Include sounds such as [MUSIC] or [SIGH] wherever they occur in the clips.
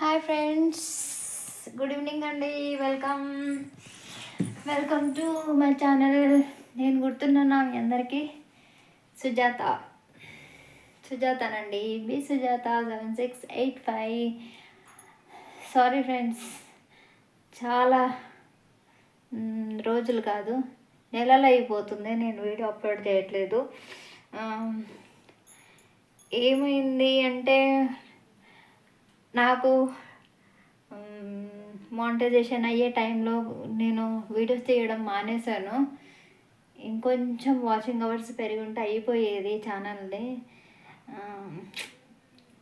Hi friends. Good evening అండి. Welcome. Welcome to my channel. నేను గుర్తున్నాను మీ అందరికీ? Sujatha. సుజాతనండి. B Sujatha seven six eight five. Sorry friends. చాలా రోజులు కాదు. నెలలు అయిపోతుంది. నేను వీడియో అప్లోడ్ చేయట్లేదు. ఏమైంది అంటే నాకు మానిటైజేషన్ అయ్యే టైంలో నేను వీడియోస్ తీయడం మానేశాను. ఇంకొంచెం వాచింగ్ అవర్స్ పెరిగి ఉంటే అయిపోయేది ఛానల్ని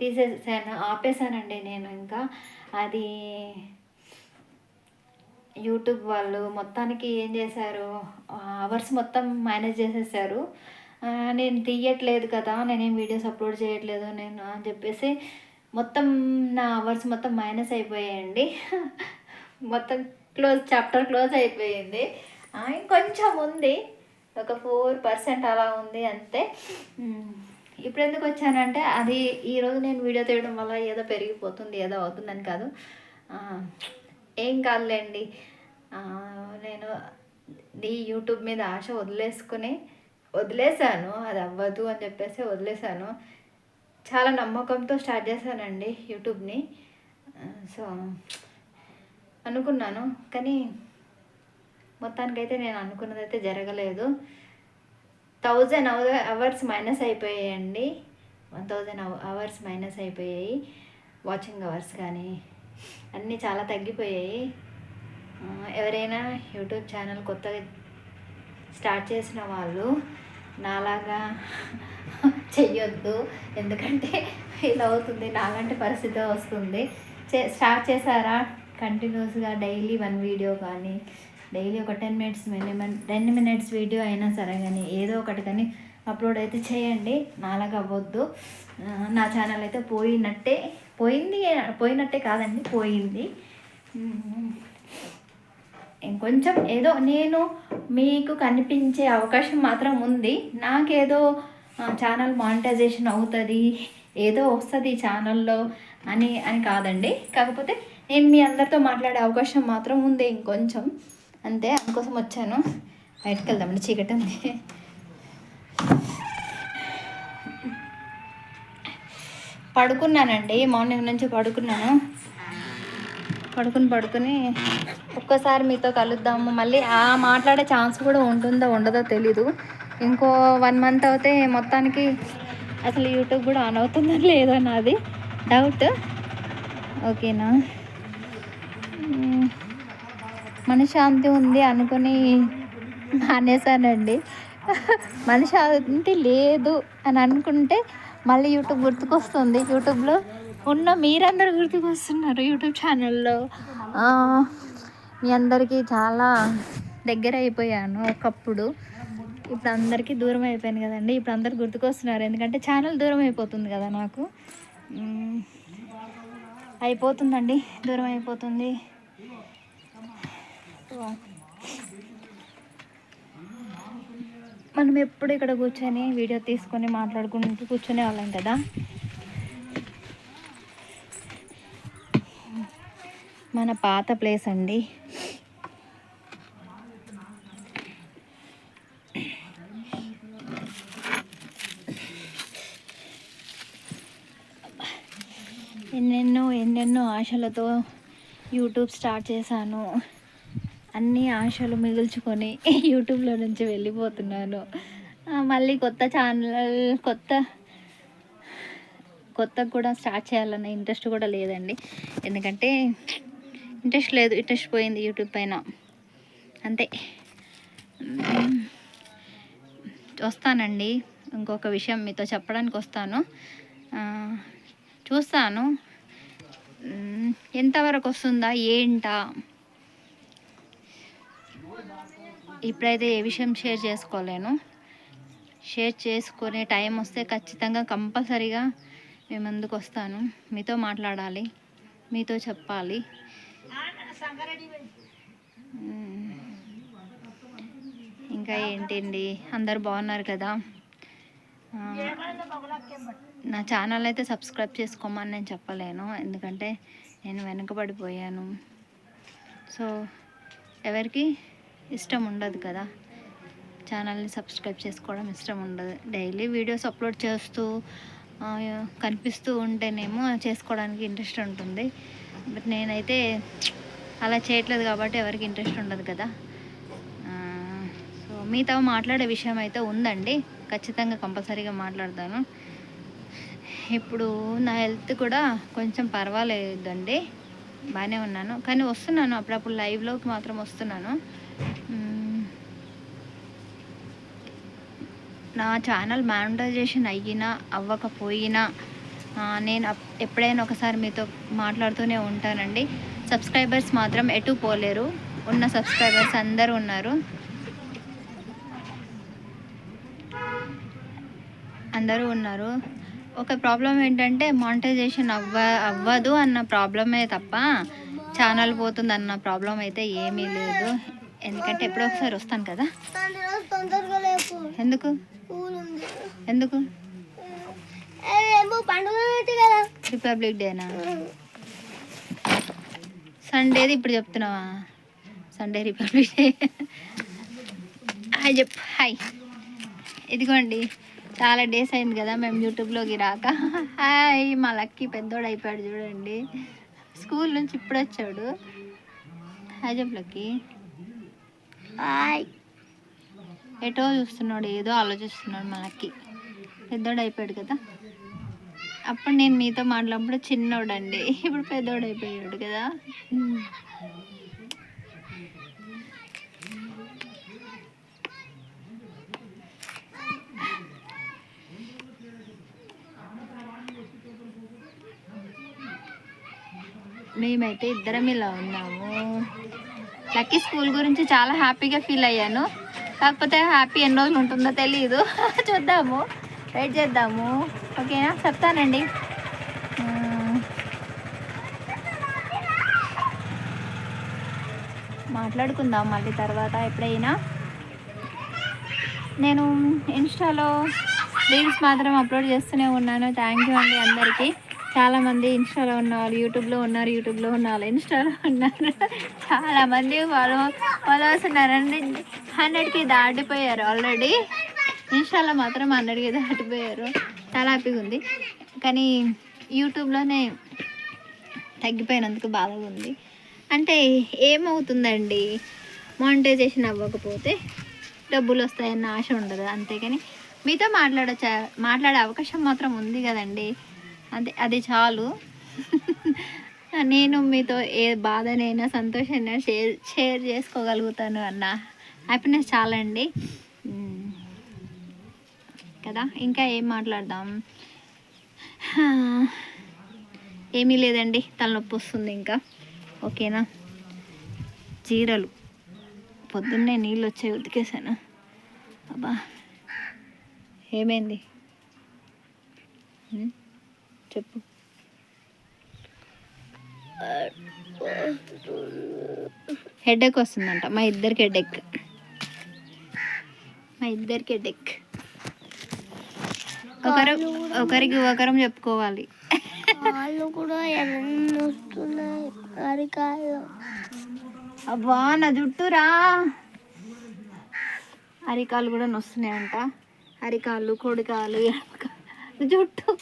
తీసేసాను ఆపేసానండి నేను ఇంకా. అది యూట్యూబ్ వాళ్ళు మొత్తానికి ఏం చేశారు? అవర్స్ మొత్తం మేనేజ్ చేసేసారు. నేను తీయట్లేదు కదా నేనేం వీడియోస్ అప్లోడ్ చేయట్లేదు నేను అని చెప్పేసి మొత్తం నా అవర్స్ మొత్తం మైనస్ అయిపోయాయండి. మొత్తం క్లోజ్ చాప్టర్ క్లోజ్ అయిపోయింది. ఇంకొంచెం ఉంది. ఒక ఫోర్ పర్సెంట్ అలా ఉంది అంతే. ఇప్పుడు ఎందుకు వచ్చానంటే అది ఈరోజు నేను వీడియో తీయడం వల్ల ఏదో పెరిగిపోతుంది ఏదో అవుతుందని కాదు. ఏం కాదులేండి. నేను ఈ యూట్యూబ్ మీద ఆశ వదిలేసుకుని వదిలేశాను అది అవ్వదు అని చెప్పేసి వదిలేశాను. చాలా నమ్మకంతో స్టార్ట్ చేశానండి యూట్యూబ్ని. సో అనుకున్నాను. కానీ మొత్తానికైతే నేను అనుకున్నదైతే జరగలేదు. థౌజండ్ అవర్స్ మైనస్ అయిపోయాయండి. వన్ థౌజండ్ అవర్స్ మైనస్ అయిపోయాయి. వాచింగ్ అవర్స్ కానీ అన్నీ చాలా తగ్గిపోయాయి. ఎవరైనా యూట్యూబ్ ఛానల్ కొత్తగా స్టార్ట్ చేసిన వాళ్ళు నాలాగా చెయ్యొద్దు. ఎందుకంటే ఇలా అవుతుంది నాలాంటి పరిస్థితి వస్తుంది. చే స్టార్ట్ చేశారా? కంటిన్యూస్గా డైలీ వన్ వీడియో కానీ డైలీ ఒక ten minutes minimum ten minutes video అయినా సరే కానీ ఏదో ఒకటి కానీ అప్లోడ్ అయితే చేయండి. నాలాగా అవ్వద్దు. నా ఛానల్ అయితే పోయినట్టే పోయింది పోయినట్టే కాదండి పోయింది. ఇంకొంచెం ఏదో నేను మీకు కనిపించే అవకాశం మాత్రం ఉంది. నాకేదో ఛానల్ మానిటైజేషన్ అవుతుంది ఏదో వస్తుంది ఛానల్లో అని అని కాదండి. కాకపోతే నేను మీ అందరితో మాట్లాడే అవకాశం మాత్రం ఉంది ఇంకొంచెం. అంతే అందుకోసం వచ్చాను. బయటకు వెళ్దామండి చీకటి ఉంది. పడుకున్నానండి మార్నింగ్ నుంచి పడుకున్నాను. పడుకుని పడుకుని ఒక్కసారి మీతో కలుద్దాము. మళ్ళీ ఆ మాట్లాడే ఛాన్స్ కూడా ఉంటుందో ఉండదో తెలీదు. ఇంకో వన్ మంత్ అయితే మొత్తానికి అసలు యూట్యూబ్ కూడా ఆన్ అవుతుందో లేదో నాది డౌట్. ఓకేనా? మనశ్శాంతి ఉంది అనుకుని మానేశానండి. మనశ్శాంతి లేదు అని అనుకుంటే మళ్ళీ యూట్యూబ్ గుర్తుకొస్తుంది. యూట్యూబ్లో ఉన్న మీరందరూ గుర్తుకొస్తున్నారు యూట్యూబ్ ఛానల్లో. మీ అందరికీ చాలా దగ్గర అయిపోయాను ఒకప్పుడు. ఇప్పుడు అందరికీ దూరం అయిపోయాను కదండి. ఇప్పుడు అందరు గుర్తుకొస్తున్నారు. ఎందుకంటే ఛానల్ దూరం అయిపోతుంది కదా నాకు. అయిపోతుందండి. దూరం అయిపోతుంది. మనం ఎప్పుడు ఇక్కడ కూర్చొని వీడియో తీసుకొని మాట్లాడుకుంటూ కూర్చునే వాళ్ళం కదా. మన పాత ప్లేస్ అండి. ఎన్నెన్నో ఎన్నెన్నో ఆశలతో యూట్యూబ్ స్టార్ట్ చేశాను. అన్ని ఆశలు మిగుల్చుకొని [LAUGHS] యూట్యూబ్లో నుంచి వెళ్ళిపోతున్నాను. మళ్ళీ కొత్త ఛానల్ కొత్త కొత్త కూడా స్టార్ట్ చేయాలన్న ఇంట్రెస్ట్ కూడా లేదండి. ఎందుకంటే ఇంట్రెస్ట్ లేదు ఇంట్రెస్ట్ పోయింది యూట్యూబ్ పైన. అంతే. వస్తానండి. ఇంకొక విషయం మీతో చెప్పడానికి వస్తాను. చూస్తాను. ఎంతవరకు వస్తుందా ఏంటా? ఇప్పుడైతే ఏ విషయం షేర్ చేసుకోలేను. షేర్ చేసుకునే టైం వస్తే ఖచ్చితంగా కంపల్సరీగా మేము ముందుకు వస్తాను. మీతో మాట్లాడాలి. మీతో చెప్పాలి. ఇంకా ఏంటండి? అందరు బాగున్నారు కదా? నా ఛానల్ అయితే సబ్స్క్రైబ్ చేసుకోమని నేను చెప్పలేను. ఎందుకంటే నేను వెనకబడిపోయాను. సో ఎవరికి ఇష్టం ఉండదు కదా? ఛానల్ని సబ్స్క్రైబ్ చేసుకోవడం ఇష్టం ఉండదు. డైలీ వీడియోస్ అప్లోడ్ చేస్తూ కనిపిస్తూ ఉంటేనేమో చేసుకోవడానికి ఇంట్రెస్ట్ ఉంటుంది. బట్ నేనైతే అలా చేయట్లేదు కాబట్టి ఎవరికి ఇంట్రెస్ట్ ఉండదు కదా. సో మీతో మాట్లాడే విషయం అయితే ఉందండి. ఖచ్చితంగా కంపల్సరీగా మాట్లాడతాను. ఇప్పుడు నా హెల్త్ కూడా కొంచెం పర్వాలేదండి. బాగానే ఉన్నాను. కానీ వస్తున్నాను. అప్పుడప్పుడు లైవ్లోకి మాత్రం వస్తున్నాను. నా ఛానల్ మానిటైజేషన్ అయ్యినా అవ్వకపోయినా నేను అప్- ఎప్పుడైనా ఒకసారి మీతో మాట్లాడుతూనే ఉంటానండి. సబ్స్క్రైబర్స్ మాత్రం ఎటు పోలేరు. ఉన్న సబ్స్క్రైబర్స్ అందరూ ఉన్నారు. అందరూ ఉన్నారు. ఒక ప్రాబ్లం ఏంటంటే మానిటైజేషన్ అవ్వ అవ్వదు అన్న ప్రాబ్లమే తప్ప ఛానల్ పోతుంది అన్న ప్రాబ్లం అయితే ఏమీ లేదు. ఎందుకంటే ఎప్పుడో ఒకసారి వస్తాను కదా. ఎందుకు? ఎందుకు? రిపబ్లిక్ డేనా? సండేది ఇప్పుడు చెప్తున్నావా? Sunday republic day. హాయ్ చెప్పు హాయ్. ఇదిగోండి చాలా డేస్ అయింది కదా మేము యూట్యూబ్లోకి రాక. హాయ్ మా లక్కీ పెద్దోడు అయిపోయాడు చూడండి. స్కూల్ నుంచి ఇప్పుడు వచ్చాడు. హాయ్ చెప్పు లక్కీ. హాయ్. ఎటో చూస్తున్నాడు ఏదో ఆలోచిస్తున్నాడు మా లక్కీ. పెద్దోడు అయిపోయాడు కదా. అప్పుడు నేను మీతో మాట్లాడినప్పుడు చిన్నోడండి. ఇప్పుడు పెద్దోడు అయిపోయాడు కదా. మేమైతే ఇద్దరం ఇలా ఉన్నాము. లక్కీ స్కూల్ గురించి చాలా హ్యాపీగా ఫీల్ అయ్యాను. కాకపోతే హ్యాపీ ఎన్ని రోజులు ఉంటుందో తెలియదు [LAUGHS] చూద్దాము. వెయిట్ చేద్దాము. ఓకేనా? చెప్తానండి. మాట్లాడుకుందాం మళ్ళీ తర్వాత ఎప్పుడైనా. నేను ఇన్స్టాలో రీల్స్ మాత్రం అప్లోడ్ చేస్తూనే ఉన్నాను. థ్యాంక్ యూ అండి అందరికీ. చాలామంది ఇన్స్టాలో ఉన్నవాళ్ళు యూట్యూబ్లో ఉన్నారు యూట్యూబ్లో ఉన్న వాళ్ళు ఇన్స్టాలో ఉన్నారు. చాలామంది ఫాలో ఫాలోవర్స్ ఉన్నారండి. హండ్రెడ్కి దాటిపోయారు ఆల్రెడీ. ఇన్స్టాలో మాత్రం హండ్రెడ్కి దాటిపోయారు. చాలా హ్యాపీగా ఉంది. కానీ యూట్యూబ్లోనే తగ్గిపోయినందుకు బాధగా ఉంది. అంటే ఏమవుతుందండి? మానిటైజేషన్ అవ్వకపోతే డబ్బులు వస్తాయన్న ఆశ ఉండదు అంతేకాని మీతో మాట్లాడచ్చ మాట్లాడే అవకాశం మాత్రం ఉంది కదండి. అదే అది చాలు. [LAUGHS] నేను మీతో ఏ బాధనైనా సంతోషాన్ని షేర్ షేర్ చేసుకోగలుగుతాను అన్న హ్యాపీనెస్ చాలండి. కదా? ఇంకా ఏం మాట్లాడదాం? ఏమీ లేదండి. తలనొప్పి వస్తుంది ఇంకా. ఓకేనా? చీరలు. పొద్దున్నే నీళ్ళు వచ్చాయి ఉతికేసాను. అబ్బా ఏమైంది? ఉమ్, చెప్పు. హెడేక్ వస్తుందంట. మా ఇద్దరికి హెడేక్ మా ఇద్దరికి హెడేక్ ఒకరు ఒకరికి ఒకరం చెప్పుకోవాలి. కాళ్ళు కూడా వస్తున్నాయి అరికాళ్ళు అబ్బా నా జుట్టు రా అరికాలు కూడా నొస్తున్నాయంట. అరికాళ్ళు కొడికాలు జుట్టు.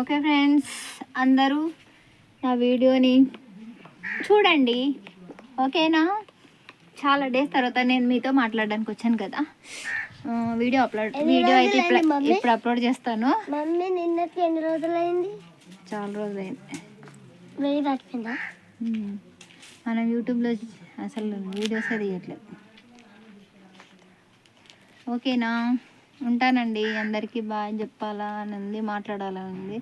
ఓకే ఫ్రెండ్స్ అందరూ నా వీడియోని చూడండి. ఓకేనా? చాలా డేస్ తర్వాత నేను మీతో మాట్లాడడానికి వచ్చాను కదా. వీడియో అప్లోడ్ వీడియో అయితే ఇప్పుడు అప్లోడ్ చేస్తాను. మమ్మీ నిన్నకి ఎన్ని రోజులైంది? చాలా రోజులైంది. వెయ్యి దాటిపోయిందా. మనం యూట్యూబ్లో అసలు వీడియోస్ తీయట్లేదు. ఓకేనా ఉంటానండి. అందరికీ బాగా చెప్పాలా అని ఉంది మాట్లాడాలని ఉంది.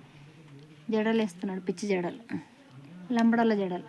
జడలు వేస్తున్నాడు పిచ్చి జడలు. లంబడల జడలు.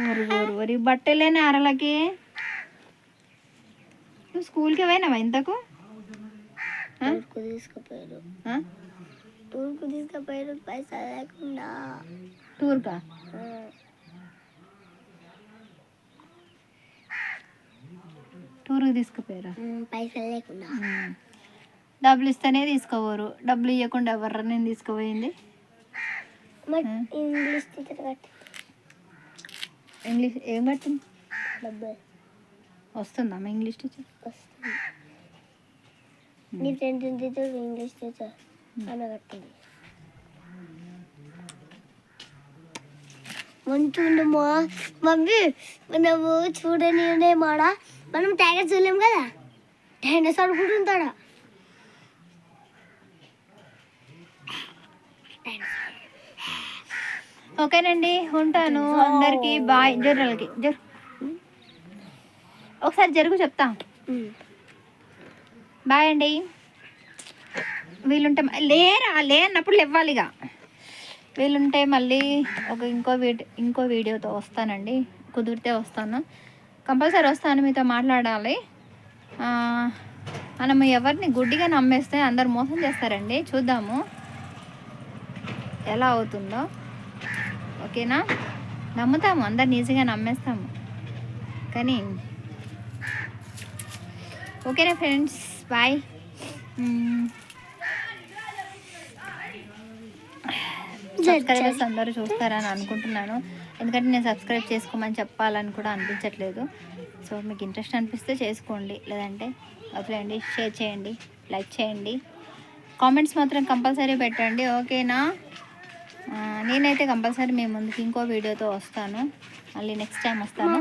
ఊరు ఊరి బట్టలేని అరలకి నువ్వు స్కూల్కి పోయినావా ఇంతకు? తీసుకుపోయారు? టూర్కు తీసుకుపోయారు పైసలు లేకుండా. టూర్కా టూర్కి తీసుకుపోయారా? పైసలు లేకుండా. డబ్బులు ఇస్తేనే తీసుకోవరు డబ్బులు ఇవ్వకుండా ఎవర్రా నేను తీసుకుపోయింది. ఇంగ్లీష్ టీచర్ కట్టి ఇంగ్లీష్ ఏం కట్టింది డబ్బులు వస్తుందమ్మా ఇంగ్లీష్ టీచర్ వస్తుంది. నీ ఫ్రెండ్ టీచర్ ఇంగ్లీష్ టీచర్ ఆమె కట్టింది. మంచిగా మా మమ్మీ మనము చూడని మాడ. మనం టైగర్ చూడలేం కదా? డైనోసార్ కూడా ఉంటాడా? ఓకేనండి ఉంటాను. అందరికి బాయ్. జర్రలకి జర్. ఒకసారి జరుగు చెప్తా. బాయ్ అండి. వీలుంటే మ- లేరా లే అన్నప్పుడు ఇవ్వాలిగా వీలుంటే మళ్ళీ ఒక ఇంకో వీడియో ఇంకో వీడియోతో వస్తానండి. కుదిరితే వస్తాను. కంపల్సరీ వస్తాను మీతో మాట్లాడాలి. మనం ఎవరిని గుడ్డిగా నమ్మేస్తే అందరు మోసం చేస్తారండి. చూద్దాము. ఎలా అవుతుందో. ఓకేనా? నమ్ముతాము అందరిని ఈజీగా నమ్మేస్తాము. కానీ ఓకేనా ఫ్రెండ్స్? బాయ్. సబ్స్క్రైబర్స్ అందరూ చూస్తారని అనుకుంటున్నాను. ఎందుకంటే నేను సబ్స్క్రైబ్ చేసుకోమని చెప్పాలని కూడా అనిపించట్లేదు. సో మీకు ఇంట్రెస్ట్ అనిపిస్తే చేసుకోండి. లేదంటే వదిలేయండి షేర్ చేయండి లైక్ చేయండి. కామెంట్స్ మాత్రం కంపల్సరీ పెట్టండి. ఓకేనా? నేనైతే కంపల్సరీ మీ ముందుకి ఇంకో వీడియోతో వస్తాను. మళ్ళీ నెక్స్ట్ టైం వస్తాను.